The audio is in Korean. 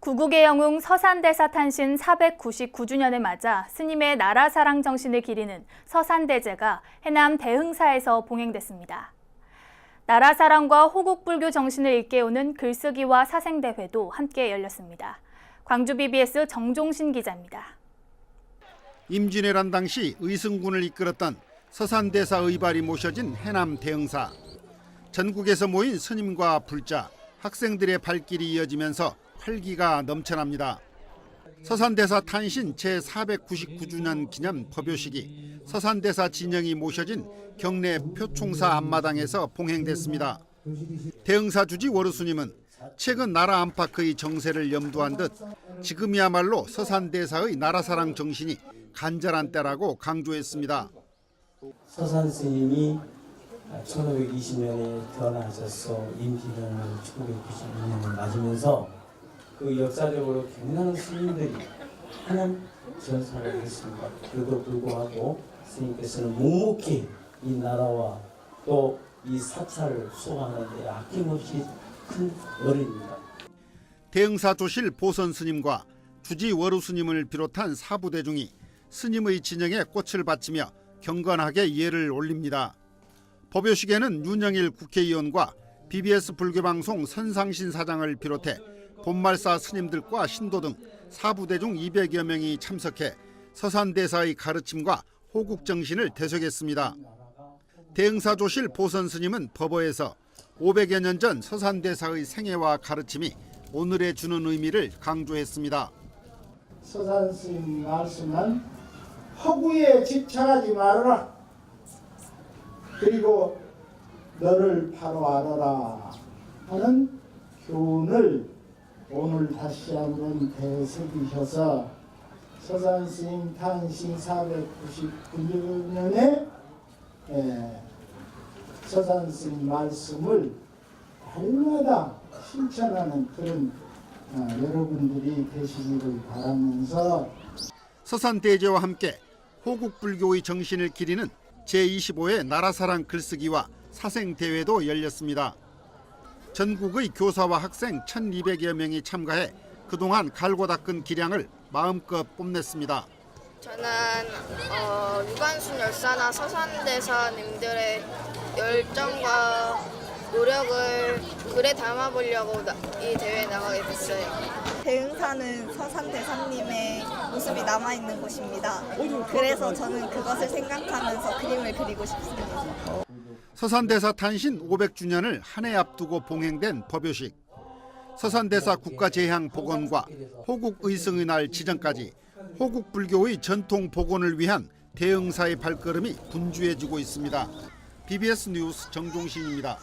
구국의 영웅 서산대사 탄신 499주년을 맞아 스님의 나라 사랑 정신을 기리는 서산대제가 해남 대흥사에서 봉행됐습니다. 나라 사랑과 호국 불교 정신을 일깨우는 글쓰기와 사생 대회도 함께 열렸습니다. 광주 BBS 정종신 기자입니다. 임진왜란 당시 의승군을 이끌었던 서산대사 의발이 모셔진 해남 대흥사. 전국에서 모인 스님과 불자, 학생들의 발길이 이어지면서 활기가 넘쳐납니다. 서산대사 탄신 제499주년 기념 법요식이 서산대사 진영이 모셔진 경내 표총사 앞마당에서 봉행됐습니다. 대흥사 주지 워르스님은 최근 나라 안팎의 정세를 염두한 듯 지금이야말로 서산대사의 나라사랑 정신이 간절한 때라고 강조했습니다. 서산 스님이 1520년에 태어나셔서 임기년을 1992년을 맞으면서 그 역사적으로 굉장한 스님들이 하는 전사를 했습니다. 그래도 불구하고 스님께서는 묵묵히 이 나라와 또 이 사찰을 수호하는 데 아낌없이 큰 어른입니다. 대흥사 조실 보선 스님과 주지 워루 스님을 비롯한 사부 대중이 스님의 진영에 꽃을 바치며 경건하게 예를 올립니다. 법요식에는 윤영일 국회의원과 BBS 불교방송 선상신 사장을 비롯해 본말사 스님들과 신도 등 사부 대 중 200여 명이 참석해 서산대사의 가르침과 호국 정신을 되새겼습니다. 대흥사 조실 보선 스님은 법어에서 500여 년 전 서산대사의 생애와 가르침이 오늘에 주는 의미를 강조했습니다. 서산 스님 말씀은 허구에 집착하지 말아라. 그리고 너를 바로 알아라 하는 교훈을 오늘 다시 한번 되새기셔서 서산 스님 탄신 499년에 서산 스님 말씀을 날마다 실천하는 그런 어, 여러분들이 되시기를 바라면서 서산대제와 함께 호국 불교의 정신을 기리는 제25회 나라사랑 글쓰기와 사생대회도 열렸습니다. 전국의 교사와 학생 1,200여 명이 참가해 그동안 갈고 닦은 기량을 마음껏 뽐냈습니다. 저는 어, 유관순 열사나 서산대사님들의 열정과 노력을 글에 담아보려고 나- 이 대회에 나가게 됐어요. 대흥사는 서산 대사님의 모습이 남아있는 곳입니다. 그래서 저는 그것을 생각하면서 그림을 그리고 싶습니다. 서산대사 탄신 500주년을 한 해 앞두고 봉행된 법요식. 서산대사 국가재향 복원과 호국 의성의 날 지정까지 호국 불교의 전통 복원을 위한 대흥사의 발걸음이 분주해지고 있습니다. BBS 뉴스 정종신입니다.